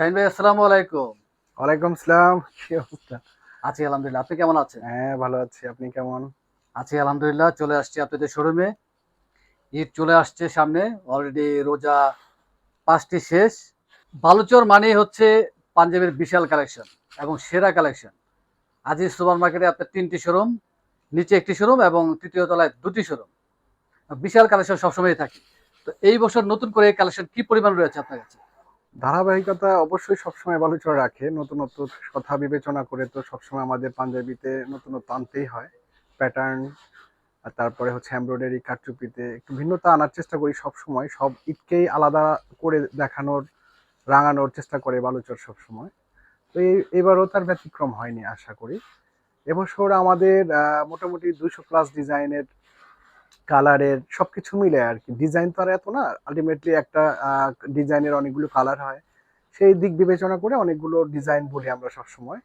শাহিন ভাই আসসালামু আলাইকুম। ওয়ালাইকুম সালাম কি অবস্থা? আছি আলহামদুলিল্লাহ আপনি কেমন আছেন? হ্যাঁ ভালো আছি। আপনি কেমন? আছি আলহামদুলিল্লাহ চলে আসছি আপনাদের শোরুমে। ঈদ চলে আসছে সামনে অলরেডি রোজা পাঁচটি শেষ। বালুচর মানেই হচ্ছে পাঞ্জাবের বিশাল কালেকশন এবং সেরা কালেকশন। আজিজ সুপার মার্কেটে আপনার তিনটি শোরুম নিচে একটি শোরুম এবং তৃতীয় তলায় দুটি শোরুম। বিশাল কালেকশন সবসময় থাকে। তো এই বছর নতুন করে কালেকশন কি পরিমাণ রয়েছে আপনার কাছে? ধারাবাহিকতা অবশ্যই সবসময় বালুচর রাখে। নতুনত্ব কথা বিবেচনা করে তো সবসময় আমাদের পাঞ্জাবিতে নতুনত্ব আনতেই হয়। প্যাটার্ন আর তারপরে হচ্ছে এমব্রয়ডারি কারচুপিতে একটু ভিন্নতা আনার চেষ্টা করি সব সময় সব ঈদকেই আলাদা করে দেখানোর, রাঙানোর চেষ্টা করে বালুচর সব সময় তো এই, এবারও তার ব্যতিক্রম হয়নি আশা করি। এবছর আমাদের মোটামুটি দুশো প্লাস ডিজাইনের কালারের সবকিছু মিলে আর কি। ডিজাইন তো আর এত না আলটিমেটলি একটা ডিজাইনের অনেকগুলো কালার হয়। সেই দিক বিবেচনা করে অনেকগুলো ডিজাইন বলি আমরা সবসময়।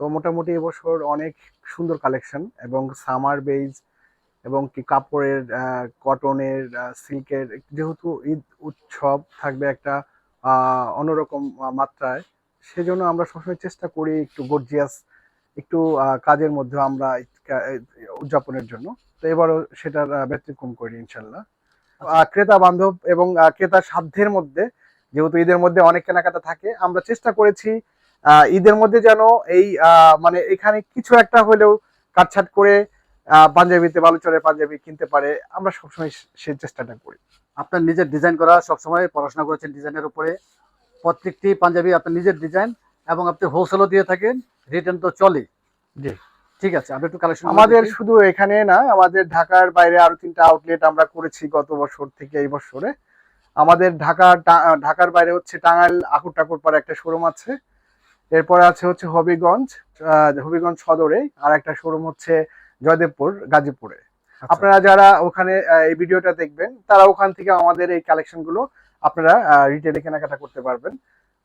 তো মোটামুটি এবছর অনেক সুন্দর কালেকশন এবং সামার বেজ এবং কি কাপড়ের কটনের সিল্কের যেহেতু ঈদ উৎসব থাকবে একটা অন্যরকম মাত্রায়, সেজন্য আমরা সবসময় চেষ্টা করি একটু গর্জিয়াস একটু কাজের মধ্যে আমরা উদযাপনের জন্য। তো এবারও সেটার ব্যতিক্রম করি ইনশাল্লাহ। ক্রেতা বান্ধব এবং আহ, ক্রেতার সাধ্যের মধ্যে যেহেতু ঈদের মধ্যে অনেক কেনাকাটা থাকে আমরা চেষ্টা করেছি ঈদের মধ্যে যেন এই মানে এখানে কিছু একটা হলেও কাটছাট করে পাঞ্জাবিতে বালুচরে পাঞ্জাবি কিনতে পারে আমরা সবসময় সেই চেষ্টাটা করি। আপনার নিজের ডিজাইন করা সবসময় পড়াশোনা করেছেন ডিজাইনের উপরে। প্রত্যেকটি পাঞ্জাবি আপনার নিজের ডিজাইন এবং আপনি হোলসেলও দিয়ে থাকেন রিটার্ন তো চলে জি। ঠিক আছে আমি একটু কালেকশন আমাদের শুধু এখানে না আমাদের ঢাকার বাইরে আরও তিনটা আউটলেট আমরা করেছি গত বছর থেকে এই বছরে। আমাদের ঢাকা ঢাকার বাইরে হচ্ছে টাঙ্গাইল আকুর টাকুর পাড়ে একটা শোরুম আছে। এরপরে আছে হচ্ছে হবিগঞ্জ হবিগঞ্জ সদরে আর একটা শোরুম হচ্ছে জয়দেবপুর গাজীপুরে। আপনারা যারা ওখানে এই ভিডিওটা দেখবেন তারা ওখান থেকে আমাদের এই কালেকশনগুলো আপনারা রিটেলে কেনাকাটা করতে পারবেন।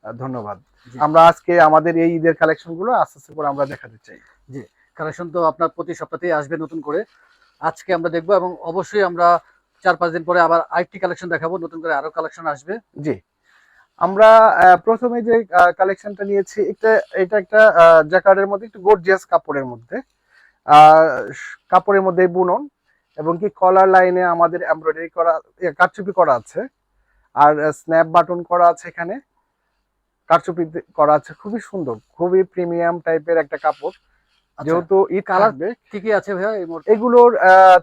ধন্যবাদ। আমরা আজকে আমাদের এই ঈদের কালেকশনগুলো আস্তে আস্তে করে আমরা দেখাতে চাই। কালেকশন তো আপনার প্রতি সপ্তাহেই আসবে নতুন করে। আজকে আমরা দেখব এবং অবশ্যই আমরা চার পাঁচ দিন পরে আবার আরেকটি কালেকশন দেখাবো, নতুন করে আরও কালেকশন আসবে। জি। আমরা প্রথমে যে কালেকশনটা নিয়েছি, এটা এটা একটা জ্যাকার্ডের মধ্যে একটু গর্জিয়াস কাপড়ের মধ্যে। কাপড়ের মধ্যে বুনন এবং কি কলার লাইনে আমাদের এমব্রয়ডারি করা কারচুপি করা আছে। আর স্ন্যাপ বাটন করা আছে এখানে। কারচুপি করা আছে। খুবই সুন্দর, খুবই প্রিমিয়াম টাইপের একটা কাপড়। যেহেতু ঈদ কালার কি কি আছে ভাইয়া এই মুহূর্তে? এগুলোর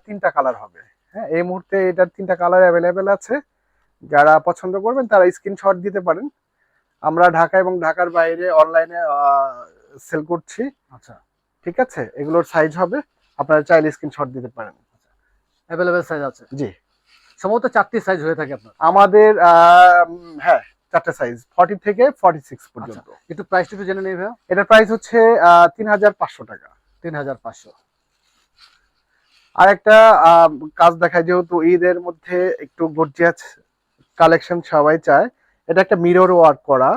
তিনটা কালার হবে। হ্যাঁ এই মুহূর্তে এটার তিনটা কালার অ্যাভেলেবেল আছে। যারা পছন্দ করবেন তারা স্ক্রিনশট দিতে পারেন। আমরা ঢাকা এবং ঢাকার বাইরে অনলাইনে সেল করছি। আচ্ছা। ঠিক আছে? এগুলোর সাইজ হবে। আপনারা চাইলে স্ক্রিনশট দিতে পারেন। অ্যাভেলেবেল সাইজ আছে? জি। সম্ভবত চারটি সাইজ হয়ে থাকে আপনার। আমাদের হ্যাঁ চারটে সাইজ ফর্টি থেকে ফর্টি সিক্স পর্যন্ত একটু প্রাইসটা একটু জেনে নেই ভাইয়া। এটার প্রাইস হচ্ছে তিন হাজার পাঁচশো টাকা। তিন হাজার পাঁচশো। আর একটা কাজ দেখায় যেহেতু ঈদের মধ্যে একটু গর্জিয়াস কালেকশন সবাই চায় এটা একটা মিরর ওয়ার্ক করা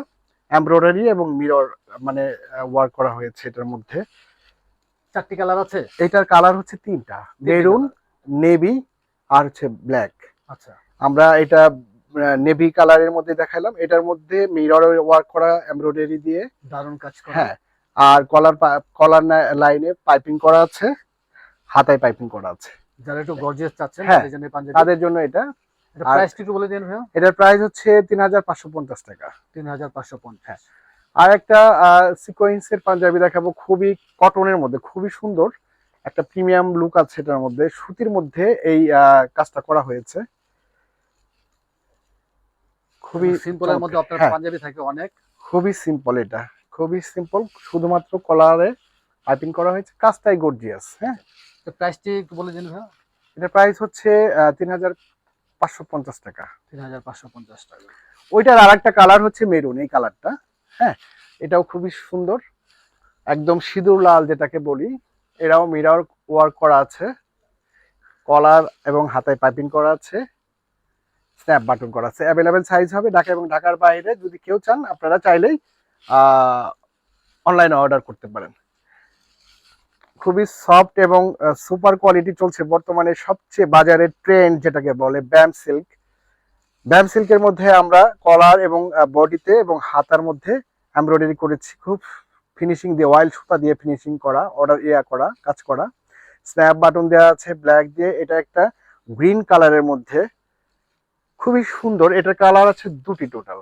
এমব্রয়ডারি এবং মিরর মানে ওয়ার্ক করা হয়েছে এটার মধ্যে। চারটি কালার আছে? এটার কালার হচ্ছে তিনটা মেরুন নেভি আর হচ্ছে ব্ল্যাক আচ্ছা। আমরা এটা নেভি কালারের মধ্যে দেখালাম এটার মধ্যে মিরর ওয়ার্ক করা এমব্রয়ডারি দিয়ে। দারুণ কাজ করা। হ্যাঁ আর কলার কলার লাইনে পাইপিং করা আছে হাতায় পাইপিং করা আছে। যারা একটু গর্জিয়াস চাচ্ছেন হ্যাঁ, তাদের জন্য পাঞ্জাবি। তাদের জন্য এটা। এটা প্রাইসটা একটু বলে দিন ভাইয়া? এটার প্রাইস হচ্ছে তিন হাজার পাঁচশো পঞ্চাশ টাকা। তিন হাজার পাঁচশো পঞ্চাশ। আর একটা সিকোয়েন্সের পাঞ্জাবি দেখাবো। খুবই কটনের মধ্যে খুবই সুন্দর। একটা প্রিমিয়াম লুক আছে এটার মধ্যে। সুতির মধ্যে এই কাজটা করা হয়েছে। খুবই সিম্পলের মধ্যে আপনার হ্যাঁ, পাঞ্জাবি থাকে অনেক। খুবই সিম্পল এটা। খুবই সিম্পল শুধুমাত্র কলারে পাইপিং করা হয়েছে কাজটাই গর্জিয়াস হ্যাঁ। তো প্রাইসটি একটু বলে দিন ভাইয়া। এটার প্রাইস হচ্ছে তিন হাজার পাঁচশো পঞ্চাশ টাকা। তিন হাজার পাঁচশো পঞ্চাশ টাকা। ওইটার আর একটা কালার হচ্ছে মেরুন এই কালারটা হ্যাঁ। এটাও খুবই সুন্দর। একদম সিঁদুর লাল যেটাকে বলি এরাও মিরার ওয়ার্ক করা আছে। কলার এবং হাতায় পাইপিং করা আছে। স্ন্যাপ বাটন করা আছে। অ্যাভেলেবেল সাইজ হবে ঢাকা এবং ঢাকার বাইরে। যদি কেউ চান, আপনারা চাইলেই অনলাইনে অর্ডার করতে পারেন। খুবই সফট এবং সুপার কোয়ালিটি চলছে বর্তমানে সবচেয়ে বাজারের ট্রেন্ড যেটাকে বলে ব্যাম সিল্ক। ব্যাম সিল্কের মধ্যে আমরা কলার এবং বডিতে এবং হাতার মধ্যে এমব্রয়ডারি করেছি। খুব ফিনিশিং দিয়ে অয়েল সুতা দিয়ে ফিনিশিং করা অর্ডার ইয়া করা, কাজ করা। স্ন্যাপ বাটন দেওয়া আছে ব্ল্যাক দিয়ে। এটা একটা গ্রিন কালারের মধ্যে খুবই সুন্দর। এটার কালার আছে দুটি টোটাল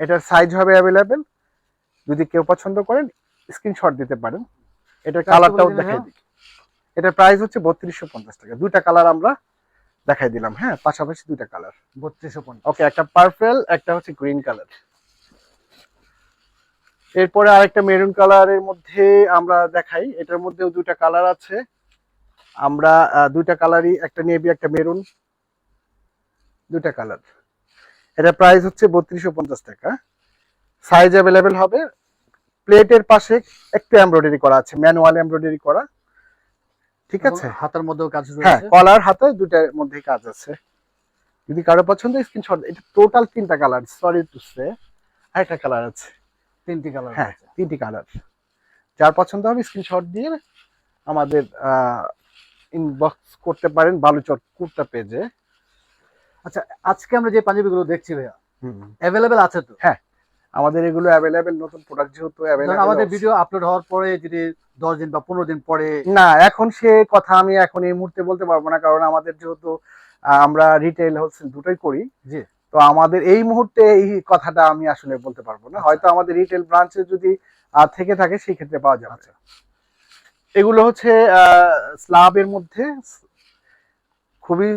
এটার সাইজ হবে অ্যাভেলেবেল যদি কেউ পছন্দ করেন স্ক্রিনশট দিতে পারেন। এটার কালারটাও দেখাই দিই। এটার প্রাইস হচ্ছে বত্রিশশো পঞ্চাশ টাকা। দুইটা কালার আমরা দেখাই দিলাম হ্যাঁ? পাশাপাশি দুইটা কালার বত্রিশশো পঞ্চাশ। ওকে একটা পার্পেল একটা হচ্ছে গ্রিন কালার এরপরে আরেকটা মেরুন কালারের মধ্যে আমরা দেখাই। এটার মধ্যেও দুইটা কালার আছে। আমরা দুইটা কালারই একটা নেভি একটা মেরুন দুইটা কালার। এটা প্রাইস হচ্ছে বত্রিশশো পঞ্চাশ টাকা। সাইজ অ্যাভেলেবেল হবে। প্লেটের পাশে একটু এমব্রয়ডারি করা আছে ম্যানুয়াল এমব্রয়ডারি করা। ঠিক আছে? হাতের মধ্যেও কাজ হ্যাঁ কলার হাতে দুটার মধ্যেই কাজ আছে। যদি কারও পছন্দ স্ক্রিনশট এটা টোটাল তিনটা কালার সরি টু সে আরেকটা কালার আছে। তিনটি কালার হ্যাঁ তিনটি কালার যার পছন্দ হবে স্ক্রিনশট দিয়ে আমাদের ইনবক্স করতে পারেন বালুচর কুর্তা পেজে আচ্ছা আজকে আমরা যে পাঞ্জাবিগুলো দেখছি ভাইয়া অ্যাভেলেবেল আছে তো? হ্যাঁ আমাদের এগুলো অ্যাভেলেবেল নতুন প্রোডাক্ট যেহেতু অ্যাভেলেবেল আমাদের ভিডিও আপলোড হওয়ার পরে যদি দশ দিন বা পনেরো দিন পরে না এখন সে কথা আমি এখন এই মুহূর্তে বলতে পারব না কারণ আমাদের যেহেতু আমরা রিটেল হোলসেল দুটোই করি। জি। তো আমাদের এই মুহূর্তে এই কথাটা আমি আসলে বলতে পারব না। হয়তো আমাদের রিটেল ব্রাঞ্চে যদি থেকে থাকে সেই ক্ষেত্রে পাওয়া যাবে। আচ্ছা। এগুলো হচ্ছে স্লাবের মধ্যে খুবই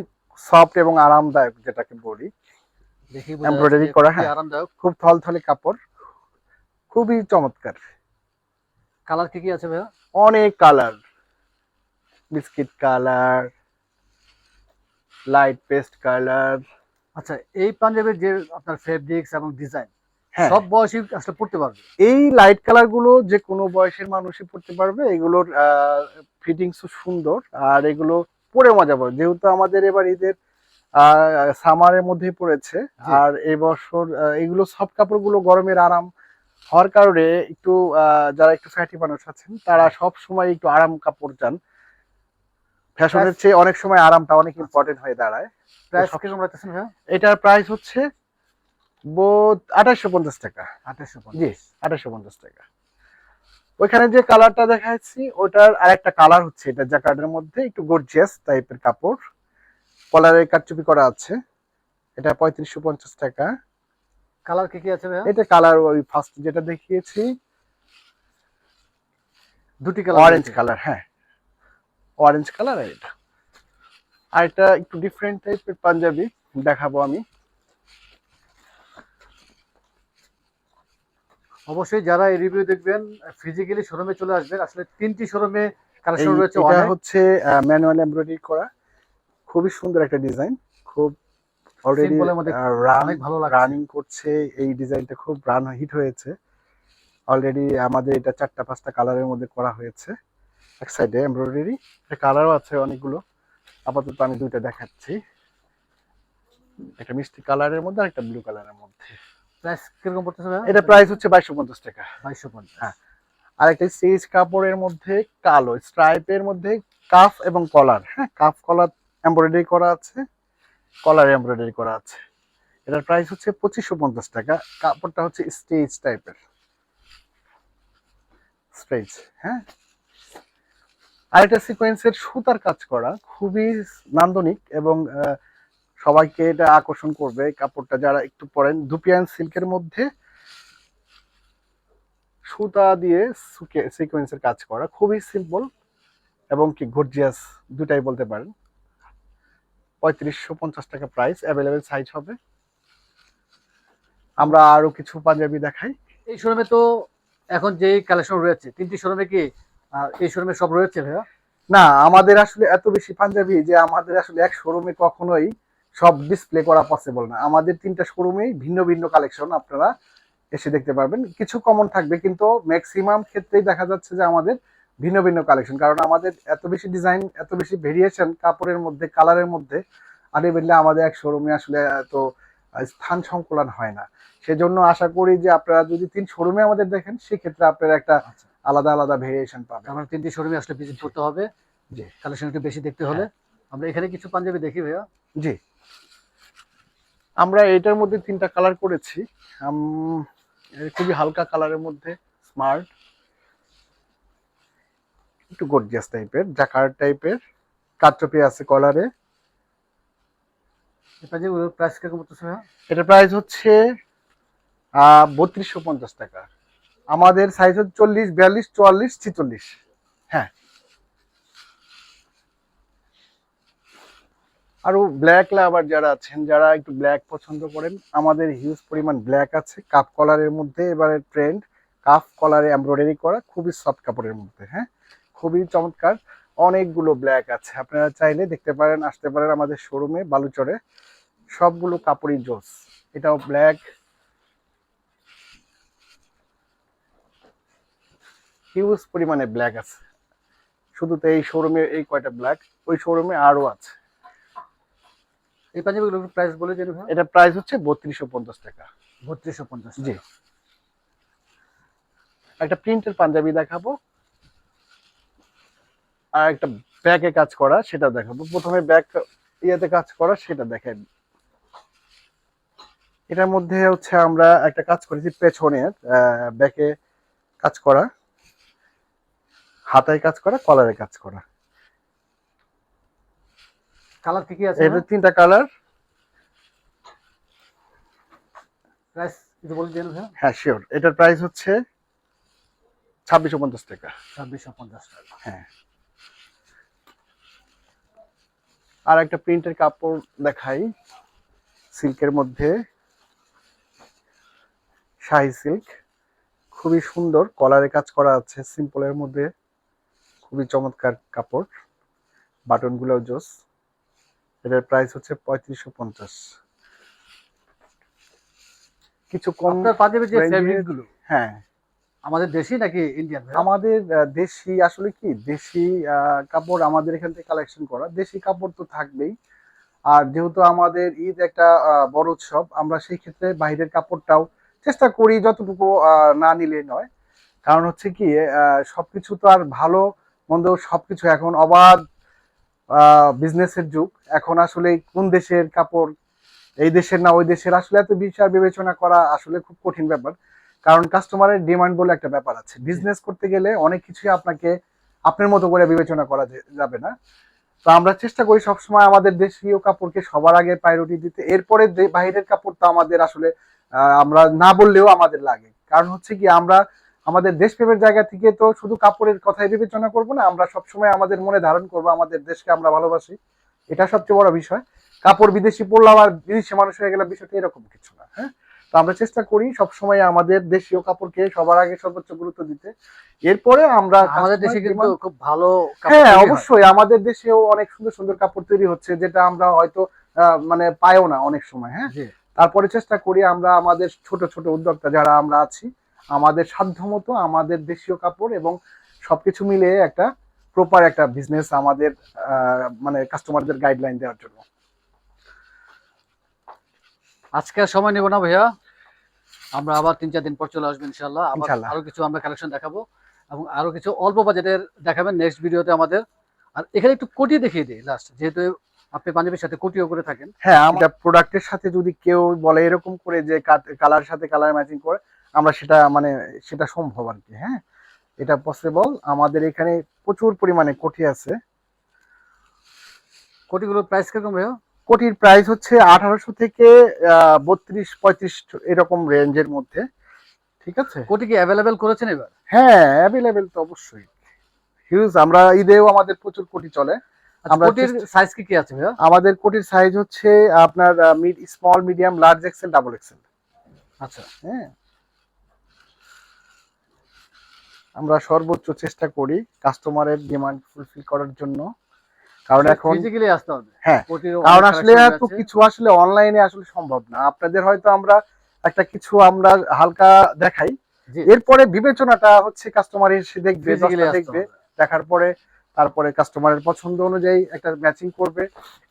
সফট এবং আরামদায়ক যেটাকে বলি। যাচ্ছে করা, হ্যাঁ। আরামদায়ক। খুব থলথলে কাপড়। খুবই চমৎকার। কালার কি কি আছে ভাইয়া? অনেক colour. Biscuit colour light paste colour. আচ্ছা এই পাঞ্জাবির যে আপনার ফেব্রিক্স এবং ডিজাইন হ্যাঁ। সব বয়সী আসলে পড়তে পারবে? এই লাইট কালারগুলো যে কোনো বয়সের মানুষই পড়তে পারবে। এগুলোর ফিটিংসও সুন্দর। আর এগুলো পরে মজা পাবে। যেহেতু আমাদের এবার ঈদের সামারের মধ্যেই পড়েছে আর এই বছর আহ, এগুলো সফট কাপড়গুলো গরমের আরাম হওয়ার কারণে একটু যারা একটু ফ্যাটি মানুষ আছেন তারা সব সময় একটু আরাম কাপড় চান। ফ্যাশনের চেয়ে অনেক সময় আরামটা অনেক ইম্পর্টেন্ট হয়ে দাঁড়ায়। প্রাইস কীরকম রাখতেছেন ভাইয়া? এটার প্রাইস হচ্ছে বোধ আঠাশশো পঞ্চাশ টাকা। আঠাশশো জি আঠাশশো পঞ্চাশ টাকা। ওইখানে যে কালারটা দেখাচ্ছি ওটার আরেকটা কালার হচ্ছে এটা জ্যাকার্ডের মধ্যে একটু গর্জিয়াস টাইপের কাপড়। কলারের কাটচুপি করা আছে। এটা পঁয়ত্রিশশো পঞ্চাশ টাকা। কালার কি কি আছে ভাইয়া? এটা কালার ওই ফার্স্ট যেটা দেখিয়েছি। দুটি কালার অরেঞ্জ কালার হ্যাঁ। অরেঞ্জ কালার আর এটা। আর এটা একটু ডিফারেন্ট টাইপের পাঞ্জাবি দেখাবো আমি। অবশ্যই যারা এই রিভিউ দেখবেন ফিজিক্যালি শোরুমে চলে আসবেন। আসলে তিনটি শোরুমে কালেকশন রয়েছে এটা হচ্ছে ম্যানুয়াল এমব্রয়ডারি করা। খুবই সুন্দর একটা ডিজাইন খুব অলরেডি রান অনেক ভালো রানিং করছে। এই ডিজাইনটা খুব রান হিট হয়েছে। অলরেডি আমাদের এটা চারটা পাঁচটা কালারের মধ্যে করা হয়েছে। এক সাইডে এমব্রয়ডারি কালারও আছে অনেকগুলো। আপাতত আমি দুইটা দেখাচ্ছি। একটা মিষ্টি কালারের মধ্যে আর একটা ব্লু কালারের মধ্যে। প্রাইস কীরকম পড়তেছে এটা প্রাইস হচ্ছে বাইশশো পঞ্চাশ টাকা। বাইশশো পঞ্চাশ। হ্যাঁ। সেজ কাপড়ের মধ্যে কালো স্ট্রাইপের মধ্যে কাফ এবং কলার। হ্যাঁ কাফ কলার এমব্রয়ডারি করা আছে কলার এমব্রয়ডারি করা আছে। এটার প্রাইস হচ্ছে পঁচিশশো পঞ্চাশ টাকা। কাপড়টা হচ্ছে স্টেজ টাইপের। স্টেজ হ্যাঁ। আরেকটা সিকোয়েন্সের সুতার কাজ করা খুবই নান্দনিক এবং সবাইকে এটা আকর্ষণ করবে কাপড়টা। যারা একটু পরেন দুপিয়ান সিল্কের মধ্যে সুতা দিয়ে সিকোয়েন্সের কাজ করা। খুবই সিম্পল এবং কি গর্জিয়াস দুটাই বলতে পারেন। পঁয়ত্রিশশো পঞ্চাশ টাকা প্রাইস অ্যাভেলেবেল সাইজ হবে। আমরা আরও কিছু পাঞ্জাবি দেখাই। এই শোরুমে তো এখন যে কালেকশন রয়েছে তিনটি শোরুমে কি এই শোরুমে সব রয়েছে ভাইয়া? না আমাদের আসলে এত বেশি পাঞ্জাবি যে আমাদের আসলে এক শোরুমে কখনোই সব ডিসপ্লে করা পসিবল না। আমাদের তিনটা শোরুমেই ভিন্ন ভিন্ন কালেকশন আপনারা এসে দেখতে পারবেন। কিছু কমন থাকবে কিন্তু ম্যাক্সিমাম ক্ষেত্রেই দেখা যাচ্ছে যে আমাদের ভিন্ন ভিন্ন কালেকশন কারণ আমাদের এত বেশি ডিজাইন এত বেশি ভেরিয়েশন কাপড়ের মধ্যে কালারের মধ্যে আর আলটিমেটলি আমাদের এক শোরুমে আসলে এত স্থান সংকুলন হয় না। সেজন্য আশা করি যে আপনারা যদি তিন শোরুমে আমাদের দেখেন সেক্ষেত্রে আপনারা একটা আচ্ছা। আলাদা আলাদা ভেরিয়েশন পাবেন। আমরা তিনটি শোরুমে আসলে ভিজিট করতে হবে। জি। কালেকশন একটু বেশি দেখতে হলে। আমরা এখানে কিছু পাঞ্জাবি দেখি ভাইয়া। জি। আমরা এটার মধ্যে তিনটা কালার করেছি। খুবই হালকা কালারের মধ্যে স্মার্ট একটু গর্জিয়াস টাইপের জাকার টাইপের কাটচপি আছে কলারে প্রাইস ভাইয়া প্রাইস হচ্ছে বত্রিশশো পঞ্চাশ টাকা। আমাদের সাইজ হচ্ছে চল্লিশ বিয়াল্লিশ চুয়াল্লিশ ছিচল্লিশ। হ্যাঁ। আরও ব্ল্যাক লাভার যারা আছেন, যারা একটু ব্ল্যাক পছন্দ করেন, আমাদের হিউজ পরিমাণ ব্ল্যাক আছে কাপ কলারের মধ্যে এবারে ট্রেন্ড কাপ কলারে এমব্রয়ডারি করা খুবই সফট কাপড়ের মধ্যে হ্যাঁ? খুবই চমৎকার। অনেকগুলো ব্ল্যাক আছে, আপনারা চাইলে দেখতে পারেন, আসতে পারেন আমাদের শোরুমে বালুচরে। সবগুলো কাপড়ই জোস, এটাও ব্ল্যাক হিউজ পরিমাণে ব্ল্যাক আছে। শুধু তো এই শোরুমে এই কয়টা ব্ল্যাক ওই শোরুমে আরও আছে। এই পাঞ্জাবিগুলোর প্রাইস বলে দিন এটা প্রাইস হচ্ছে বত্রিশশো পঞ্চাশ টাকা। বত্রিশশো পঞ্চাশ জি। একটা প্রিন্টের পাঞ্জাবি দেখাবো। আর একটা ব্যাকে কাজ করা সেটা দেখাবো। প্রথমে ব্যাক ইয়েতে কাজ করা সেটা দেখেন। এটার মধ্যে হচ্ছে আমরা একটা কাজ করেছি পেছনের ব্যাকে কাজ করা হাতায় কাজ করা কলারে কাজ করা। কালার কি কি আছে এটা তিনটা কালার প্রাইস কিছু বলে দিন হ্যাঁ? শিওর এটার প্রাইস হচ্ছে ছাব্বিশশো পঞ্চাশ টাকা। ছাব্বিশশো পঞ্চাশ টাকা। হ্যাঁ। আর একটা প্রিন্টের কাপড় দেখাই। সিল্কের মধ্যে। শাহি সিল্ক খুবই সুন্দর। কলারে কাজ করা আছে। সিম্পলের মধ্যে। খুবই চমৎকার কাপড়। বাটনগুলো জোস। এটার প্রাইস হচ্ছে পঁয়ত্রিশশো পঞ্চাশ। কিছু কম আপনার পাঞ্জাবির যে range গুলো হ্যাঁ। আমাদের দেশি নাকি ইন্ডিয়ান আমাদের দেশি আসলে কি? দেশি কাপড় আমাদের এখান থেকে কালেকশন করা। দেশি কাপড় তো থাকবেই। আর যেহেতু আমাদের ঈদ একটা বড় উৎসব আমরা সেই ক্ষেত্রে বাইরের কাপড়টাও চেষ্টা করি যতটুকু না নিলে নয়। কারণ হচ্ছে কি সবকিছু তো আর ভালো মন্দ সবকিছু এখন অবাধ বিজনেসের যুগ। এখন আসলে কোন দেশের কাপড়, এই দেশের না ওই দেশের, আসলে এত বিচার বিবেচনা করা আসলে খুব কঠিন ব্যাপার। কারণ কাস্টমারের ডিমান্ড বলে একটা ব্যাপার আছে। বিজনেস করতে গেলে অনেক কিছুই আপনাকে আপনার মতো করে বিবেচনা করা যাবে না। তো আমরা চেষ্টা করি সবসময় আমাদের দেশীয় কাপড়কে সবার আগে প্রায়োরিটি দিতে। এরপরে বাইরের কাপড় তো আমাদের আসলে আমরা না বললেও আমাদের লাগে। কারণ হচ্ছে কি, আমরা আমাদের দেশপ্রেমের জায়গা থেকে তো শুধু কাপড়ের কথাই বিবেচনা করব না আমরা সবসময় আমাদের মনে ধারণ করব আমাদের দেশকে আমরা ভালোবাসি। এটা সবচেয়ে বড় বিষয়। কাপড় বিদেশি পড়লাম আর বিদেশি মানুষ হয়ে গেলে বিষয়টা এরকম কিছু না হ্যাঁ? তো আমরা চেষ্টা করি সবসময় আমাদের দেশীয় কাপড়কে সবার আগে সর্বোচ্চ গুরুত্ব দিতে। এরপরে আমরা আমাদের দেশে কিন্তু খুব ভালো হ্যাঁ অবশ্যই। আমাদের দেশেও অনেক সুন্দর সুন্দর কাপড় তৈরি হচ্ছে যেটা আমরা হয়তো আহ, মানে পাইও না অনেক সময় হ্যাঁ? তারপরে চেষ্টা করি আমরা আমাদের ছোট ছোট উদ্যোক্তা যারা আমরা আছি আমাদের সাধ্যমতো আমাদের দেশীয় কাপড় এবং সবকিছু মিলে একটা প্রপার একটা বিজনেস আমাদের মানে কাস্টমারদের গাইডলাইন দেওয়ার জন্য। আজকে সময় নেব না ভাইয়া। আমরা আবার তিন চার দিন পর চলে আসব ইনশাল্লাহ আবার। আরও কিছু আমরা কালেকশন দেখাবো এবং আরও কিছু অল্প বাজেটের দেখাবেন নেক্সট ভিডিওতে আমাদের। আর এখানে একটু কোটি দেখিয়ে দিই লাস্ট যেহেতু আপনি পাঞ্জাবির সাথে কোটিও করে থাকেন। হ্যাঁ আমরা প্রোডাক্টের সাথে যদি কেউ বলে এরকম করে যে কালার সাথে কালার ম্যাচিং করে আমরা সেটা মানে সেটা সম্ভব আর কি হ্যাঁ? এটা পসিবল আমাদের এখানে প্রচুর পরিমাণে কোটি আছে। কোটিগুলোর প্রাইস কীরকম ভাইয়া? কোটির প্রাইস হচ্ছে আঠারোশো থেকে বত্রিশ পঁয়ত্রিশ এরকম রেঞ্জের মধ্যে ঠিক আছে? কোটি কি অ্যাভেলেবেল করেছেন এবার? হ্যাঁ অ্যাভেলেবেল তো অবশ্যই। হিউজ আমরা ঈদেও আমাদের প্রচুর কোটি চলে। আচ্ছা, কোটির সাইজ কি কি আছে আমাদের কোটির সাইজ হচ্ছে আপনার mid small medium large XL double XL আচ্ছা। হ্যাঁ। আমরা সর্বোচ্চ চেষ্টা করি কাস্টমারের ডিমান্ড ফুলফিল করার জন্য। কারণ এখন ফিজিক্যালি আসতে হবে। হ্যাঁ, কারণ আসলে এত কিছু আসলে অনলাইনে আসলে সম্ভব না। আপনাদের হয়তো আমরা একটা কিছু আমরা হালকা দেখাই। এরপরে বিবেচনাটা হচ্ছে কাস্টমার এসে দেখবে দেখবে দেখার পরে তারপরে কাস্টমারের পছন্দ অনুযায়ী একটা ম্যাচিং করবে।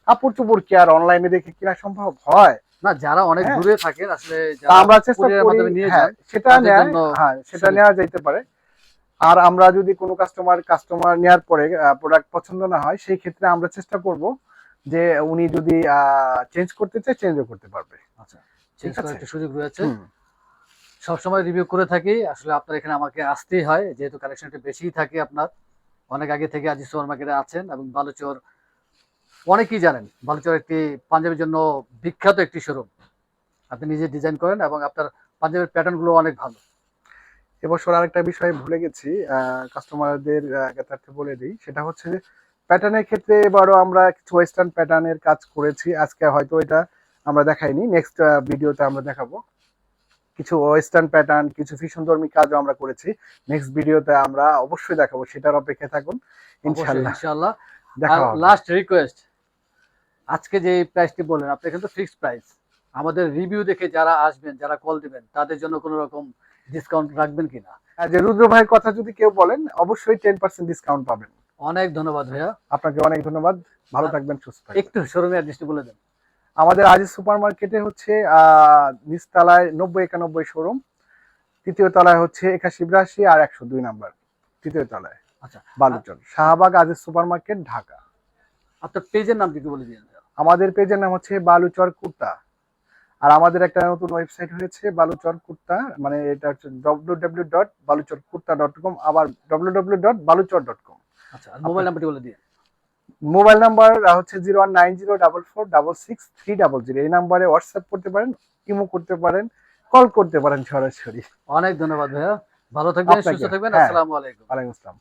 কাপড় চোপড় কি আর অনলাইনে দেখে কিনা সম্ভব হয়? না যারা অনেক হ্যাঁ। দূরে থাকেন আসলে আমরা চেষ্টা করি হ্যাঁ সেটা জন্য হ্যাঁ সেটা নেওয়া যাইতে পারে। আর আমরা যদি কোনো কাস্টমার কাস্টমার নেওয়ার পরে প্রোডাক্ট পছন্দ না হয় সেই ক্ষেত্রে আমরা চেষ্টা করব যে উনি যদি চেঞ্জ করতে চায় চেঞ্জও করতে পারবে। আচ্ছা চেঞ্জ করার একটা সুযোগ রয়েছে। সবসময় রিভিউ করে থাকি। আসলে আপনার এখানে আমাকে আসতেই হয় যেহেতু কালেকশন একটু বেশিই থাকে আপনার। অনেক আগে থেকে আজি সুপার মার্কেটে আছেন এবং বালুচর অনেকেই জানেন বালুচর একটি পাঞ্জাবের জন্য বিখ্যাত একটি শোরুম আপনি নিজে ডিজাইন করেন এবং আপনার পাঞ্জাবের প্যাটার্নগুলো অনেক ভালো। এবছর আরেকটা বিষয় ভুলে গেছি কাস্টমারদের জ্ঞাতার্থে বলে দিই। সেটা হচ্ছে যে প্যাটার্নের ক্ষেত্রে এবারও আমরা কিছু ওয়েস্টার্ন প্যাটার্নের কাজ করেছি। আজকে হয়তো এটা আমরা দেখাইনি। নেক্সট ভিডিওতে আমরা দেখাবো। কিছু ওয়েস্টার্ন প্যাটার্ন কিছু ফিশনধর্মী কাজও আমরা করেছি। নেক্সট ভিডিওতে আমরা অবশ্যই দেখাবো। সেটার অপেক্ষায় থাকুন। ইনশাআল্লাহ। হবে। লাস্ট রিকোয়েস্ট আজকে যে প্রাইসটি বললেন আপনি কিন্তু ফিক্সড প্রাইস আমাদের রিভিউ দেখে যারা আসবেন যারা কল দিবেন তাদের জন্য কোনো রকম ডিসকাউন্ট রাখবেন কিনা? যে রুদ্র ভাইয়ের কথা যদি কেউ বলেন অবশ্যই টেন পার্সেন্ট ডিসকাউন্ট পাবেন। অনেক ধন্যবাদ ভাইয়া। আপনাকে অনেক ধন্যবাদ। ভালো থাকবেন সুস্থ একটু শোরুমে অ্যাড্রেসটি বলে দেন। আমাদের আজিজ সুপার মার্কেটে হচ্ছে নিচতলায় নব্বই একানব্বই শোরুম তৃতীয় তলায় হচ্ছে একাশি বিরাশি আর একশো দুই নাম্বার তৃতীয় তলায়। আচ্ছা। Baluchar Shahbag Aziz super market Dhaka. আপনার পেজের নামটি একটু বলে দিন আমাদের পেজের নাম হচ্ছে বালুচর কুর্তা। আর আমাদের একটা নতুন ওয়েবসাইট হয়েছে বালুচর কুর্তা মানে এটা হচ্ছে W W dot Baluchar kurta dot com আবার W W dot Baluchar dot com আচ্ছা মোবাইল নাম্বারটি বলে দিন। মোবাইল নাম্বার হচ্ছে zero one nine zero double four double six three double zero এই নাম্বারে হোয়াটসঅ্যাপ করতে পারেন ইমো করতে পারেন কল করতে পারেন সরাসরি। অনেক ধন্যবাদ ভাইয়া। ভালো থাকবেন সুস্থ থাকবেন। হ্যাঁ। আসসালামু আলাইকুম। ওয়ালাইকুম আসসালাম।